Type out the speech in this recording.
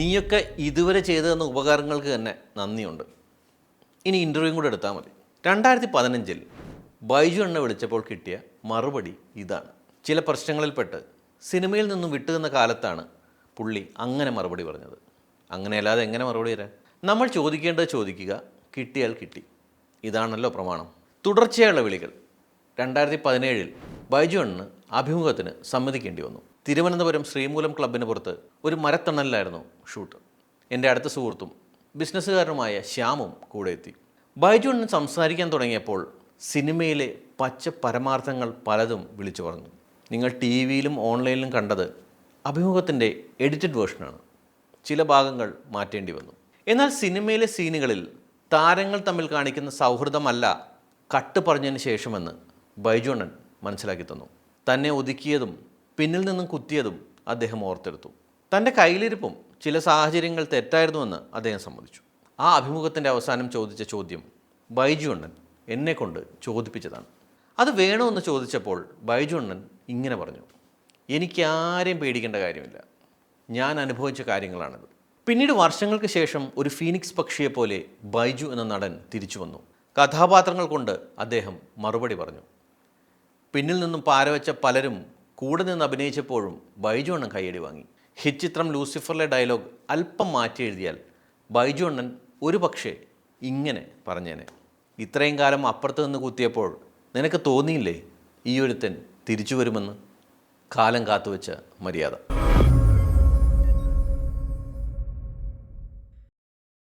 നീയൊക്കെ ഇതുവരെ ചെയ്തു തന്ന ഉപകാരങ്ങൾക്ക് തന്നെ നന്ദിയുണ്ട്. ഇനി ഇന്റർവ്യൂ കൂടെ എടുത്താൽ മതി. രണ്ടായിരത്തി പതിനഞ്ചിൽ ബൈജു എണ്ണ വിളിച്ചപ്പോൾ കിട്ടിയ മറുപടി ഇതാണ്. ചില പ്രശ്നങ്ങളിൽപ്പെട്ട് സിനിമയിൽ നിന്നും വിട്ടു വിട്ടുനിന്ന കാലത്താണ് പുള്ളി അങ്ങനെ മറുപടി പറഞ്ഞത്. അങ്ങനെ അല്ലാതെ എങ്ങനെ മറുപടി തരാൻ? നമ്മൾ ചോദിക്കേണ്ടത് ചോദിക്കുക കിട്ടിയാൽ കിട്ടി. ഇതാണല്ലോ പ്രമാണം. തുടർച്ചയായുള്ള വിളികൾ. രണ്ടായിരത്തി പതിനേഴിൽ ബൈജു അണ്ണന് അഭിമുഖത്തിന് സമ്മതിക്കേണ്ടി വന്നു. തിരുവനന്തപുരം ശ്രീമൂലം ക്ലബിന് പുറത്ത് ഒരു മരത്തണലിലായിരുന്നു ഷൂട്ട്. എന്റെ അടുത്ത സുഹൃത്തും ബിസിനസ്സുകാരനുമായ ശ്യാമും കൂടെ എത്തി. ബൈജു അണ്ണൻ സംസാരിക്കാൻ തുടങ്ങിയപ്പോൾ സിനിമയിലെ പച്ച പരമാർത്ഥങ്ങൾ പലതും വിളിച്ചു പറഞ്ഞു. നിങ്ങൾ ടി വിയിലും ഓൺലൈനിലും കണ്ടത് അഭിമുഖത്തിന്റെ എഡിറ്റഡ് വേർഷനാണ്. ചില ഭാഗങ്ങൾ മാറ്റേണ്ടി വന്നു. എന്നാൽ സിനിമയിലെ സീനുകളിൽ താരങ്ങൾ തമ്മിൽ കാണിക്കുന്ന സൗഹൃദമല്ല കട്ട് പറഞ്ഞതിന് ശേഷമെന്ന് ബൈജുണ്ണൻ മനസ്സിലാക്കി തന്നു. തന്നെ ഒതുക്കിയതും പിന്നിൽ നിന്നും കുത്തിയതും അദ്ദേഹം ഓർത്തെടുത്തു. തന്റെ കയ്യിലിരിപ്പും ചില സാഹചര്യങ്ങൾ തെറ്റായിരുന്നുവെന്ന് അദ്ദേഹം സമ്മതിച്ചു. ആ അഭിമുഖത്തിന്റെ അവസാനം ചോദിച്ച ചോദ്യം ബൈജു അണ്ണൻ എന്നെക്കൊണ്ട് ചോദിപ്പിച്ചതാണ്. അത് വേണമെന്ന് ചോദിച്ചപ്പോൾ ബൈജു അണ്ണൻ ഇങ്ങനെ പറഞ്ഞു എനിക്ക് ആരെയും പേടിക്കേണ്ട കാര്യമില്ല. ഞാൻ അനുഭവിച്ച കാര്യങ്ങളാണിത്. പിന്നീട് വർഷങ്ങൾക്ക് ശേഷം ഒരു ഫീനിക്സ് പക്ഷിയെപ്പോലെ ബൈജു എന്ന നടൻ തിരിച്ചു വന്നു. കഥാപാത്രങ്ങൾ കൊണ്ട് അദ്ദേഹം മറുപടി പറഞ്ഞു. പിന്നിൽ നിന്നും പാരവച്ച പലരും കൂടെ നിന്ന് അഭിനയിച്ചപ്പോഴും ബൈജു അണ്ണൻ കൈയടി വാങ്ങി. ഹിറ്റ് ചിത്രം ലൂസിഫറിലെ ഡയലോഗ് അല്പം മാറ്റി എഴുതിയാൽ ബൈജു അണ്ണൻ ഒരു പക്ഷേ ഇങ്ങനെ പറഞ്ഞേനെ. ഇത്രയും കാലം അപ്പുറത്ത് നിന്ന് കുത്തിയപ്പോൾ നിനക്ക് തോന്നിയില്ലേ ഈ ഒരുത്തൻ തിരിച്ചു വരുമെന്ന്? കാലം കാത്തുവെച്ച മര്യാദ.